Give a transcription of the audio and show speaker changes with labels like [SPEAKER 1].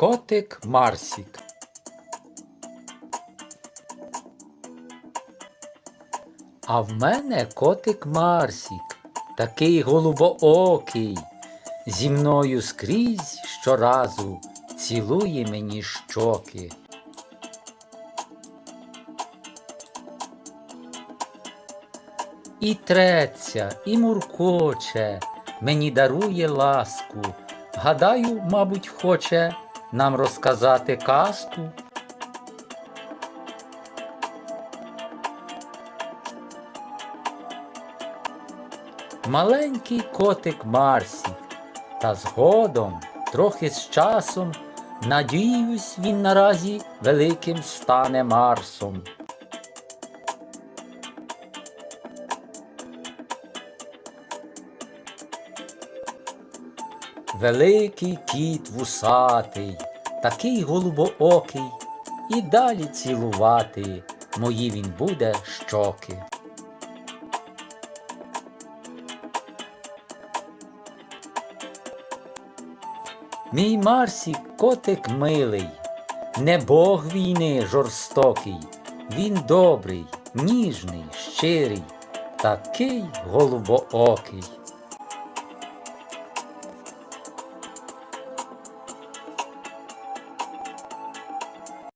[SPEAKER 1] Котик Марсік. А в мене котик Марсік, такий голубоокий, зі мною скрізь щоразу цілує мені щоки. І треться, і муркоче, мені дарує ласку. Гадаю, мабуть, хоче нам розказати казку. Маленький котик Марсік, та згодом, трохи з часом, надіюсь, він наразі великим стане Марсом. Великий кіт вусатий, такий голубоокий, і далі цілувати. Мої він буде щоки. Мій Марсік котик милий, не бог війни жорстокий, він добрий, ніжний, щирий, такий голубоокий.